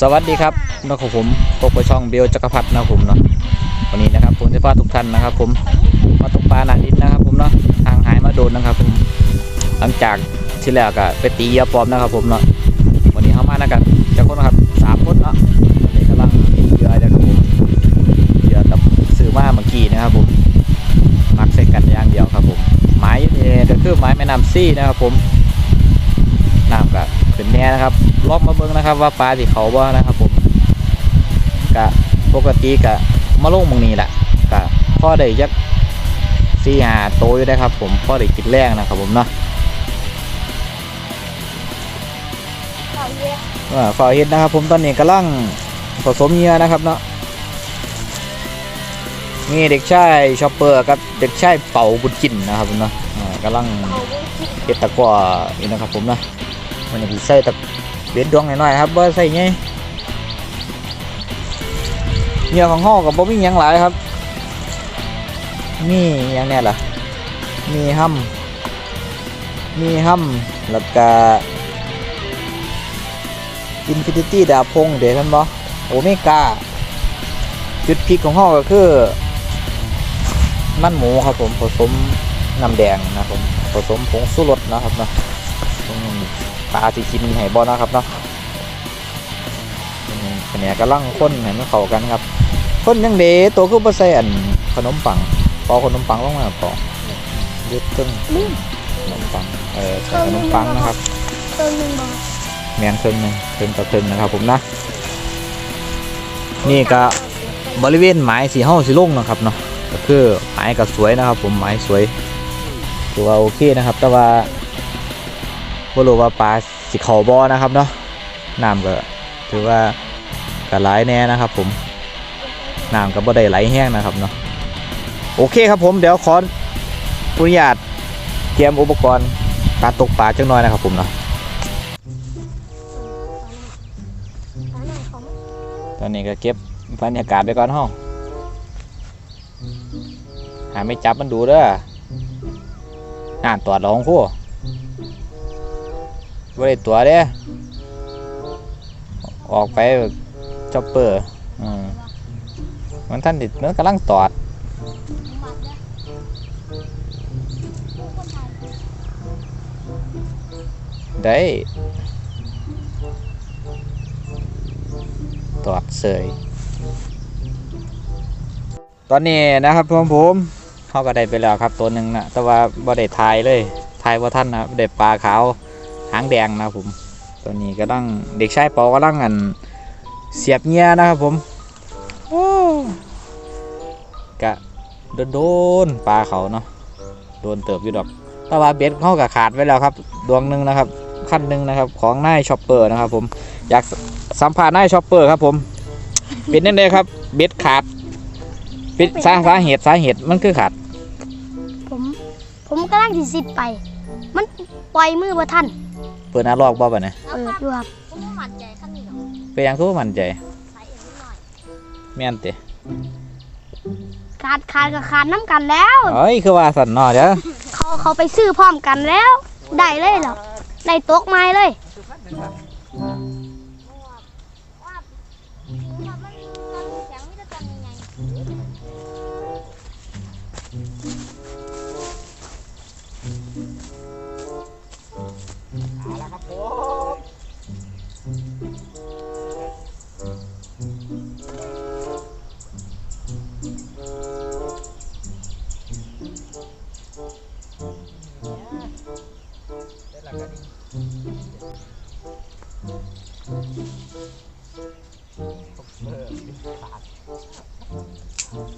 สวัสดีครับนะครับผมพบกับช่องเบลจักรพัฒน์นะครับผมเนาะวันนี้นะครับผมจะพาทุกท่านนะครับ ผมมาตกปลาหนาดินนะครับ ผมเนาะทางหายมาโดนนะครับผมหลังจากที่แล้วก็ไปตีเยาปลอมนะครับ ผมเนาะวันนี้เข้ามานะครับจะคนนะครับสามคนเนาะวันนี้กำลังกินเยื่อนะครับผมเยื่อกับซื้อมาเมื่อกี้นะครับผมมักใส่กันอย่างเดียวครับผมไม้เนี่ก็คือไม้แม่น้ำซี่นะครับ ผมน้ำก็ ขึ้นแน่นะครับลองมาเบิ่งนะครับ ว่าปลาที่เขาบ่นะครับ ผมกะปกติกะมาลงมองนี้แหละกะพ่อได้ยักสี่หาโตอยู่ได้ครับ ผมพ่อได้กินแรงนะครับ ผมเนาะเขาเยอะว่าฝ่ายเห็ดนะครับ ผมตอนนี้กำลังผสมเหยื่อนะครับเนาะมีเด็กชายชอปเปอร์กับเด็กชายเป่าบุญจินนะครับผมเนาะกำลังเขาไม่คิดเก็บตะกร้ออยู่นะครับผมเนาะ มันจะใส่ตะเบ็ดดวงหน่อยๆครับว่าใส่ไงเหยื่อของห่อกับบ่มีหยังหลายครับ มีหยังแน่ล่ะ มีห้ำมีห้ำแล้วก็อินฟินิตี้ดาบพงเดี๋ยวท่านบอโอเมก้าจุดพลิกของห่อก็คือ มันหมูครับผมผสมน้ำแดงนะครับผมผสมผงสู้รสนะครับเนาะ ปลาที่กินให้บอนะครับเนาะอันนี้กำลังข้นให้มันเข้ากันครับข้นยังเดตัวคือบ่ใส่อันขนมปังปอขนมปังลงมาปอยึดตึ้งขนมปังเออใส่ขนมปังนะครับเติมหนึ่งแมนครึ่งหนึงครึ่งต่อครึ่งนะครับผมนะ นี่ก็บริเวณไม้สีห้องสีลุงนะครับเนาะก็คือไม้ก็สวยนะครับ ผมไม้สวยถือว่าโอเคนะครับ แต่ว่า บ่รู้ว่าปลาสิเขาบอนะครับเนาะน้ำก็ถือว่าก็หลายแน่นะครับผมน้ำก็บ่ได้ไหลแห้งนะครับเนาะโอเคครับผมเดี๋ยวขออนุญาตเตรียมอุปกรณ์การตกปลาจังน้อยนะครับผมเนาะตอนนี้ก็เก็บบรรยากาศไปก่อนห้องหาไม่จับมันดูเด้อน่านตัวจรองคู่ บ่ได้ตัวเด้ออกไปจ็อปเปอร์อืมมันท่านติดมันกำลังตอดได้ตอดเสยตอนนี้นะครับผมผมเขาก็ได้ไปแล้วครับตัวหนึ่งนะแต่ว่าบ่ได้ทายเลยทายว่าท่านนะบได้ปลาขาว หางแดงนะครับผมตัวนี้ก็ต้องเด็กชายปอกำลังอันเสียบเงี้ยนะครับผมโอ้กะโดนๆปลาเขาเนาะโดนเติบอยู่ดอกแต่ว่าเบ็ดเขากับขาดไว้แล้วครับ ดวงหนึ่งนะครับขั้นหนึ่งนะครับของนายช็อปเปอร์นะครับผมอยากสัมผัสนายช็อปเปอร์ครับผมเป็นนั่นเลยครับ เบ็ดขาดเป็นสาสาเหตุสาเหตุมันคือขาด ผม ผมกำลังที่สิทธิ์ไป มันปล่อยมือบ่ทัน เปิดหน้าลอกบ่ปะเนี่ยเปิดอยู่ครับผมว่ามั่นใจขั้นนี้หรอกเป็นยังทุกมันใจใช้เองนิดหน่อยแม่นติขาดขาดกับขาดน้ำกันแล้ว เอ้ยคือว่าสันเนอเด้อเขาเขาไปซื้อพร้อมกันแล้ว ได้เลยเหรอได้ตกไม้เลย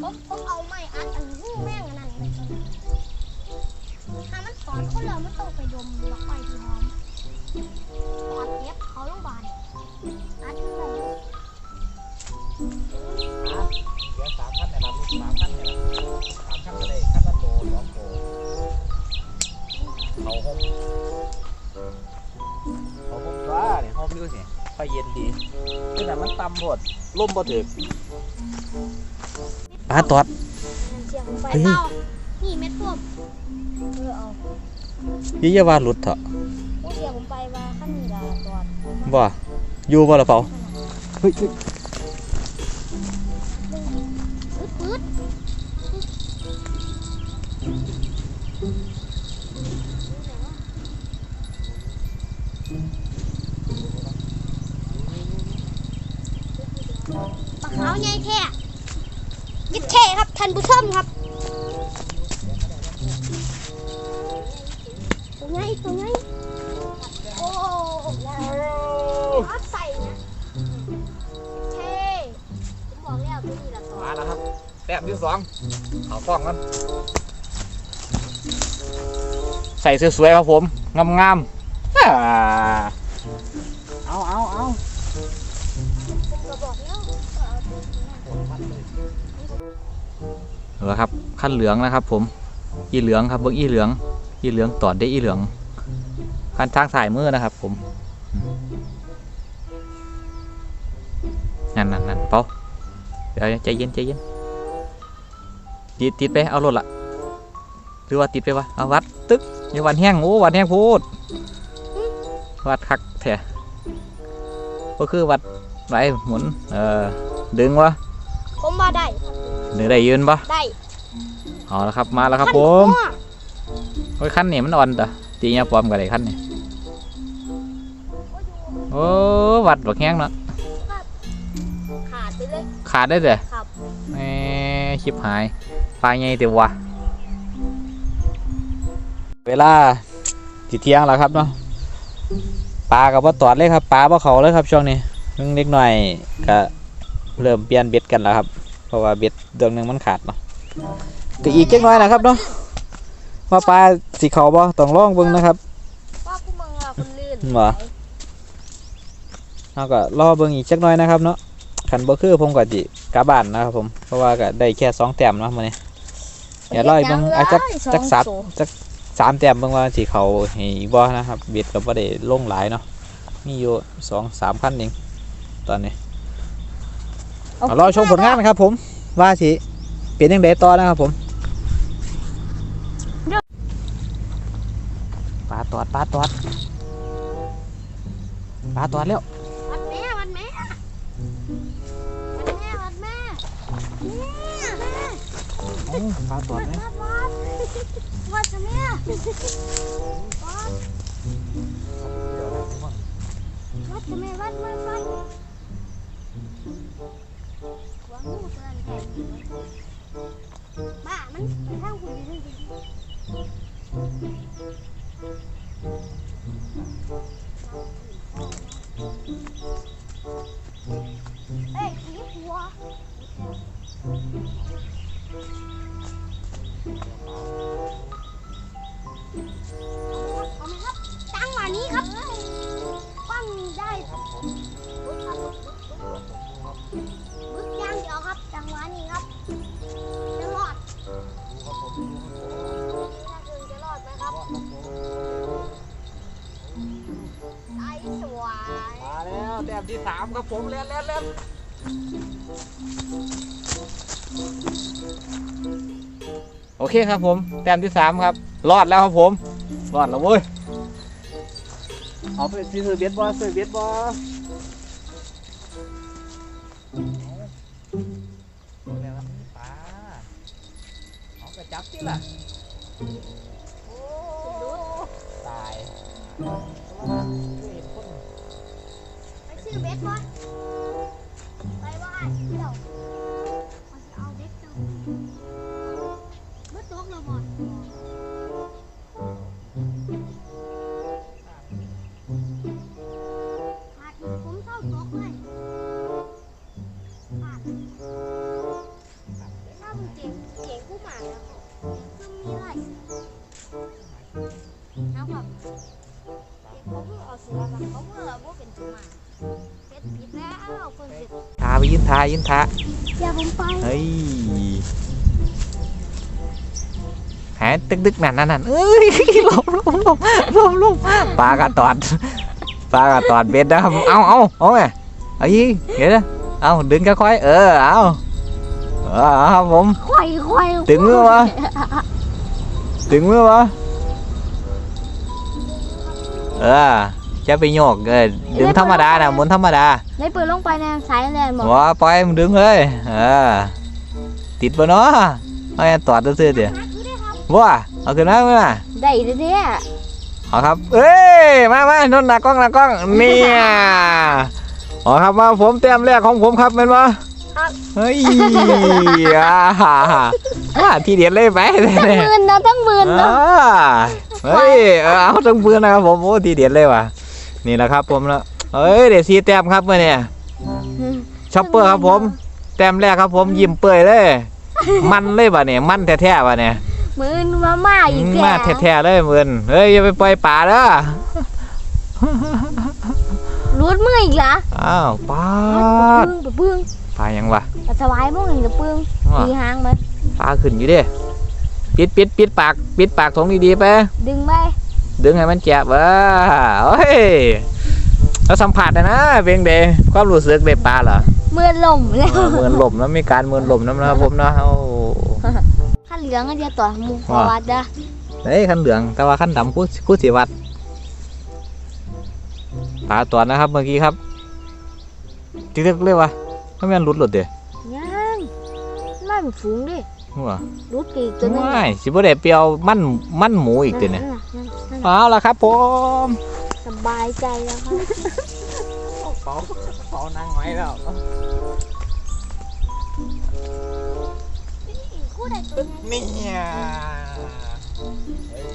ผมผมเอาไม้อัดอันหู้แม่งอันนั้นเลยถ้ามันสอนคนเรามันต้องไปดมดอกไม้ที่หอมอัดเก็บเขาโรงพยาบาลอัดที่ไหนเดี๋ยวสามขั้นนะครับสามขั้นเนี่ยสามขั้นก็ได้ขั้นละโตสองโตเขาหกเขาหกว่าเนี่ยหกดูสิค่อยเย็นดีคือแต่มันต่ำหมด ล่มบ่ถึกปลาตอด เสียงไปเฮ้ยเอานี่เม็ดพวกเออเอายี่ยาว่าหลุดเถอะผู้เสียผมไปว่าขั้นนี้ละตอดบ่อยู่บ่ละเปล่าฮ้ยปื๊ด ตัวใหญ่ตัวใหญ่โอ้ครับใส่นะเท่ผมบอกแล้วตัวนี้ละตัวมาแล้วครับแต้มที่สองเอาฟองกันใส่สวยๆครับผม งามๆอ่าเอาเอาเอาผมก็บอกแล้วว่าเอาตัวนี้นะเหรอครับขั้นเหลืองนะครับผม อีเหลืองครับเบิ้งอีเหลือง อีเหลืองตอดได้อีเหลือง ขั้นทางสายมือนะครับ ผมนั่นนั่นนั่นเปาเดี๋ยวใจเย็นใจเย็นติดติดไปเอารถละหรือว่าติดไปวะเอาวัดตึ๊กอย่าวันแห้งโอ้วันแห้งโพูดวัดคักแท้ก็คือวัดไหลหมุนเออดึงวะผมมาได้หรือได้ยืนปะได้เอาละครับมาแล้วครับขั้นผมหัวโอ้ยขั้นนี่มันอ่อนต่ะ ตีเงี้ยปลอมกันเลยขั้นนี่โอ้วัดบักแห้งเนาะขาดไปเลยขาดได้เด้อครับแหมชิบหายปลาไงเตียววะเวลาสิเที่ยงแล้วครับเนาะปลากับว่าตอดเลยครับปลาบ่เขาเลยครับช่วงนี้เพิ่งเล็กหน่อยก็เริ่มเปลี่ยนเบ็ดกันแล้วครับ เพราะว่าเบ็ดดวงหนึงมันขาดเนาะก็อีกเล็กน้อยนะครับเนาะ ว่าปลาสิเขาบ่ต้องลองเบิ่งนะครับว่ากูมึงอะคนลื่นเหรอเราก็รอเบิ่งอีกจักหน่อยนะครับเนาะขันบ่คือผมก็สิกลับบ้านนะครับผมเพราะว่าก็ได้แค่สองแต้มเนาะมื้อนี้เดี๋ยวรออีกเบิ่งอาจจะจักสับจักสามแต้มเบิ่งว่าสิเขาให้อีกบ่นะครับเบ็ดก็บ่ได้ลงหลายเนาะมีอยู่สองสามพันเองตอนนี้เอารอชมผลงานนะครับผมว่าสิเป็นยังไงต่อนะครับผม ปลาตอดปลาตอดปลาตอดแล้ววัดแม่วัดแม่วัดแม่วัดแม่แม่แม่โอ้ปลาตอวัดดไหมวัดวัดวัดจะแม่วัดวัดจะแม่วัดวัดวัด เอาไหมครับจังหวะนี้ครับปั้งได้บึกย่างเดียวครับ จังหวะนี้ครับจะรอดถ้าคืนจะรอดไหมครับไอ้สวย มาแล้วแต้มที่สามครับผมเล่นเล่นเล่น โอเคครับผม แต้มที่สามครับ รอดแล้วครับผม รอดแล้วเว้ยเอาไปซื้อเบียดบอซื้อเบียดบอเอากระจับที่ล่ะตายไปซื้อเบ็ดวะ กเราหมดขาดผมเศร้าตกเลยขาดถ้ามึงเก่งเก่งผู้หมาแล้วคือมีอะไรนะครับเก่งเขาเพิ่งเอาเสือมาเขาเพิ่งเอาพวกเป็นผู้หมาเป็นผิดแล้วคนผิดทาไปยินทายินทาอย่าผมไปเฮ้ยหาย ตึกดึกนั่นนั่นนั่นเอ้ยลมลมลมลมลมปลากระตอดปลากระตอดเบ็ดนะครับเอาเอาเอาไงเอาอีกเดี๋ยวนะเอาดึงค่อยๆเออเอาเออเอาครับผมควายควายถึงมือวะถึงมือวะเออจะไปโยกเออดึงธรรมดานะหมุนธรรมดาได้ปืนลงไปในสายแลนบอกว้าปล่อยมึงดึงเลยเออติดปะเนาะไม่งั้นตอดซื่อๆเดี๋ยว ว้าเอาขึ้นมาขึ้นมาได้เด้อเอาครับ เอ้ยมามานนหนักกล้องหนักกล้องเนี่ยอ๋อครับมาผมเต็มแรกของผมครับเป็นวะครับเฮ้ยอ่าอ่าทีเด็ดเลยไปเลยทั้งเนี่ยหมื่นนะทั้งหมื่นอ่านะเฮ้ยเออเอาทั้งเพื่อนนะครับผมโอ้ทีเด็ดเลยว่ะนี่แหละครับ ผมนะเอ้ยเดี๋ยวซีแต้มครับเมื่อเนี่ยช็อปเปอร์ครับผม แต้มแรกครับผมยิ้มเปื่อยเลย มันเลยว่ะเนี่ยมันแท้ๆว่ะเนี่ย หมื่นมาม่าอีกมาแท้ๆเลยเมือนเฮ้ยอย่าไปปล่อยป่าเด้อรูดมืออีกละอ้าวป้าดปึ้งปึ้งปลายังวะแต่สบายมั้งอีกปึ้งว้าตีหางมันปลาขึ้นอยู่เดิปิดปิดปิดปากปิดปากถงดีๆไป ดึงไปดึงให้มันแก็บเออโอ้ยแล้วสัมผัสนะนะเพียงเดความรู้สึกได้ปลาเหรอเมื่อลมแล้ว เออเหมือนลมแล้วมีการเหมือนลมน้ำนะครับผมเนาะโอ้ขั้น เหลืองก็จะต่อหมูประวัติเด้อเฮ้ยขันเหลือง แต่ว่าขันดำคู่คู่สีวัดปลาตัวนะครับเมื่อกี้ครับจึ๊กเลยวะไม่แม่นรุดหลุดเด้ยังไล่เป็นฝูงดิหัวรูดปีกตัวนึงไม่สิบ่ได้เปรียวมันมันหมูอีกเด้เนี่ยนั่นน่ะนั่นน่ะเอาละครับผมสบายใจแล้วครับเปาเปานั่งไว้แล้ว คู่ใดตัวใหญ่นี่เฮ้ย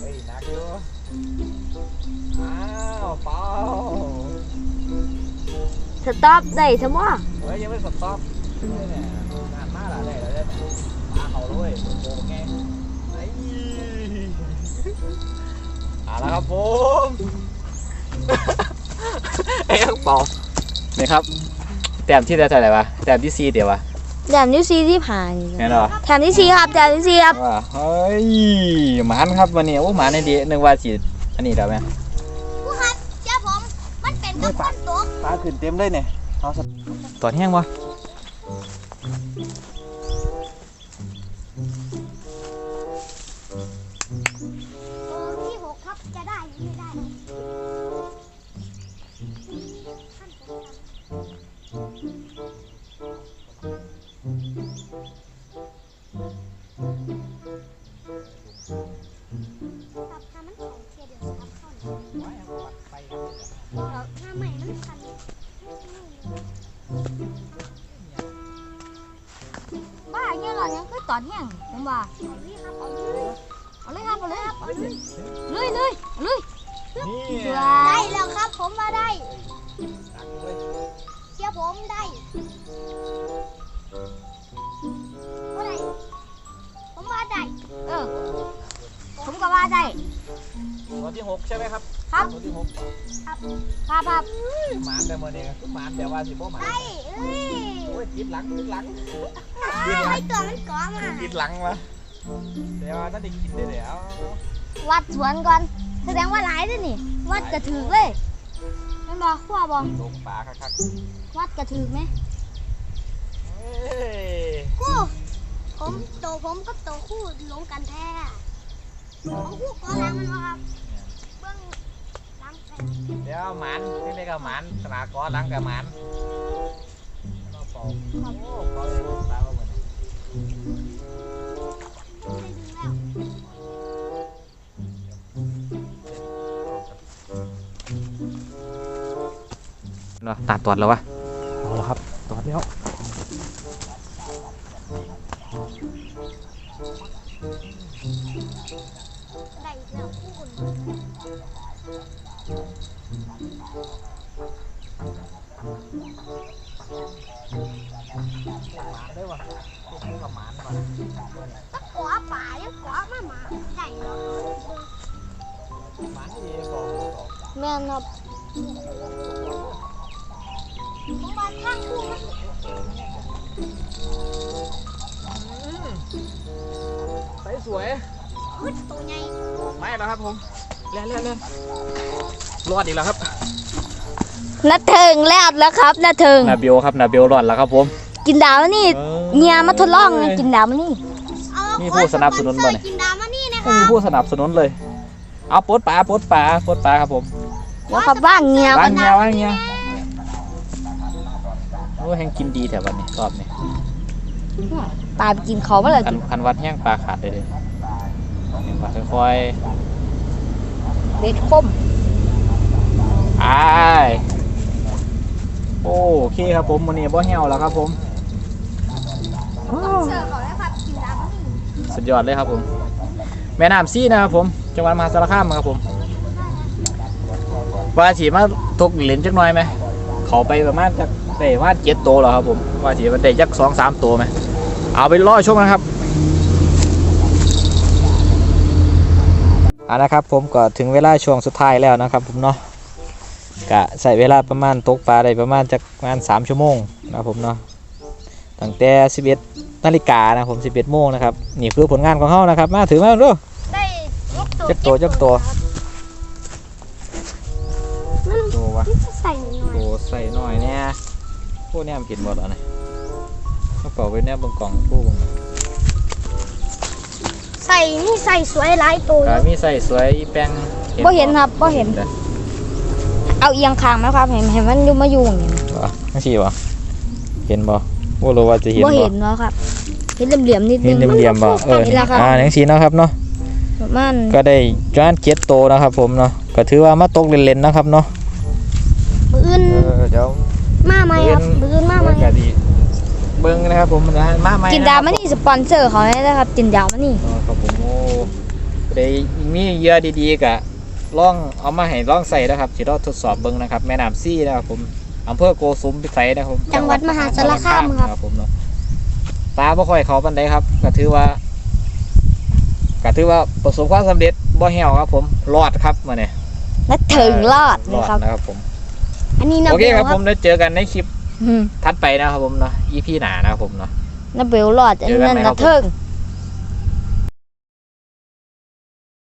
เฮ้ยนักอยู่อ้าวเปาสต็อปได้ทั้งหมดเฮ้ยยังไม่สต็อปเนี่ยนานมากแล้วได้แล้วเนี่ยปลาเขาด้วยโอ้โหไงไอ้เอาละครับผมไอ้ยังเปานี่ครับแต้มที่ได้เท่าไหร่วะแต้มที่สี่เดี๋ยววะ แถมนิ้วซีที่ผ่านแน่นอนแถมนิ้วซีครับแถมนิ้วซีครับว่าเฮ้ยหมานครับวันนี้โอ้หมานในดีนึกว่าสิอันนี้ได้ไหมผู้ครับเจ้าผมมันเป็นกับคนตกปลาขึ้นเต็มเลยเนี่ยเอาสักตอนแห้งวะ อยังคือตอนแห้งผมว่าเอาเลยครับเอาเลยเอาเลยครับเอาเลยครับเลยเลยเลยนี่ได้แล้วครับผมมาได้เชื่อผมได้เมื่อไหร่ผมมาได้เออผมก็ว่าได้ตัวที่หกใช่ไหมครับ ครับตัวที่หกครับครับหมานแต่เมื่อนี้คือหมานแต่ว่าสิบ่หมานได้เอ้ยโอ้ ยติดหลังติดหลังไอ้ตัวมันก่อมาติดหลังวะแต่ว่าน่าจะกินได้แล้ววัดสวนก่อนแสดงว่าหลายด้วยนี่ วัดกระถือเลยแม่นบอกขั้วบอกลงปลาคักวัดกระถือไหมๆเฮ้ยคู่ผมโตผมกับโตคู่ลงกันแท้ของคู่ก่อหลังมันวะครับเบื้องหลังแท้เดี๋ยวหมานนี่เรียกว่าหมานสนากอหลังกับหมาน เอาเป่าโอ้เป่าเลยปลาว่าเหมือนาะตัดตอดแล้ววะเอาแล้วครับตอดแล้ว วยอึดตัวใหญ่ไม่แล้วครับผมเล่นเล่นเล่นรอดอีกแล้วครับนาเทิงแลบแล้วครับนาเทิงนาเบลครับนาเบลรอดแล้วครับผม กินดาวนี่เงียมาทดลองนะกินดาวมานี่เอานี่ผู้สนับสนุนบ่บ่เนี่ยกินดามานี่นะคไม่รัมีบผู้สนับสนุนเลย เอาปลดปลาปลดปลาปลดปลาครับผมแล้วครับว่างเงียบว่างเงี้ยว่างเงี้ยโอ้แห้งกินดีแถววันนี้รอบนี้ ปลาไปกินเขาเมื่อไหร่คันคันวัดแห้งปลาขาดเลยเลยแห้งปลาค่อยเบ็ดคมๆอ้ายโอเคครับผมวันนี้บ่แห้วแล้วครับผมเสิร์ฟเขาแล้วครับกินน้ำนี่สุดยอดเลยครับผม แม่น้ำซี่นะครับผมจังหวัดมหาสารคามครับผมว่าสีมาตกเหรียญจักหน่อยไหมเขาไปประมาณจาก ได้ประมาณเจ็ดตัวแล้วครับผมว่าสีมันได้จักสองสามตัวไหมเอาไปล่อช่วงนะครับเอาละครับผมก็ถึงเวลาช่วงสุดท้ายแล้วนะครับผมเนาะกะใส่เวลาประมาณตกปลาได้ประมาณจากประมาณสามชั่วโมงนะครับผมเนาะตั้งแต่สิบเอ็ดนาฬิกานะผม 11โมงนะครับนี่คือผลงานของเขานะครับ มาถือมาดูได้ยกตัวจักตัวจักตัวนั่นตัววะนี่จะใส่หน่อยโอ้ใส่หน่อยเนี่ย พวกเนี้ยมันกินหมดแล้วนะกระเป๋าไปเนี่ยบนกล่องผู้บงใส่นี่ใส่สวยหลายตัวขามีใส่สวยอีแป้งบ่เห็นครับบ่เห็นแต่เอาเอียงคางไหมครับ เห็นเห็นมันอยู่มาอยู่อย่างนี้วะไม่ใช่วะเห็นบ่ว่ารู้ว่าจะเห็นบ่บ่เห็นแล้วครับเห็นเหลี่ยมๆนิดนึเห็นงเหลี่ยมๆบ่เออเห็นแล้วครับอ่าอย่างสีเนาะครับเนาะประมาณก็ได้จานเจ็ดโตวนะครับผมเนาะก็ถือว่ามาตกเล่นๆนะครับเนาะ มาไหมครับมืออื่นมาไหมก็ดีเบิ้งนะครับผมนะมาใหม่จินนะคดารับมานี่สปอนเซอร์เขาได้นะครับ จินดามานี่อ๋อครับผมโอ้ได้มีเหยื่อดีๆกะลองเอามาให้ลองใส่นะครับที่เราทดสอบเบิ้งนะครับ แม่น้ำซี่นะครับผมอำเภอโกสุมพิสัยนะครับผมจังหวัดมหาสารคามครับผมเนาะปลาบ่ค่อยเขาปันใดครับก็ถือว่าก็ถือว่าประสบความสำเร็จบ่แห้วครับผมรอดครับมาเนี่ยและถึงรอดรอนะดครับนะครับผม อันนี้นะโอเคครับบลผมแล้วเจอกันในคลิปอืมถัดไปนะครับผมเนาะ EP หนานะครับผมเนาะ นาเบลรอดอันเจอกันนั้นไหมครันะบเทิง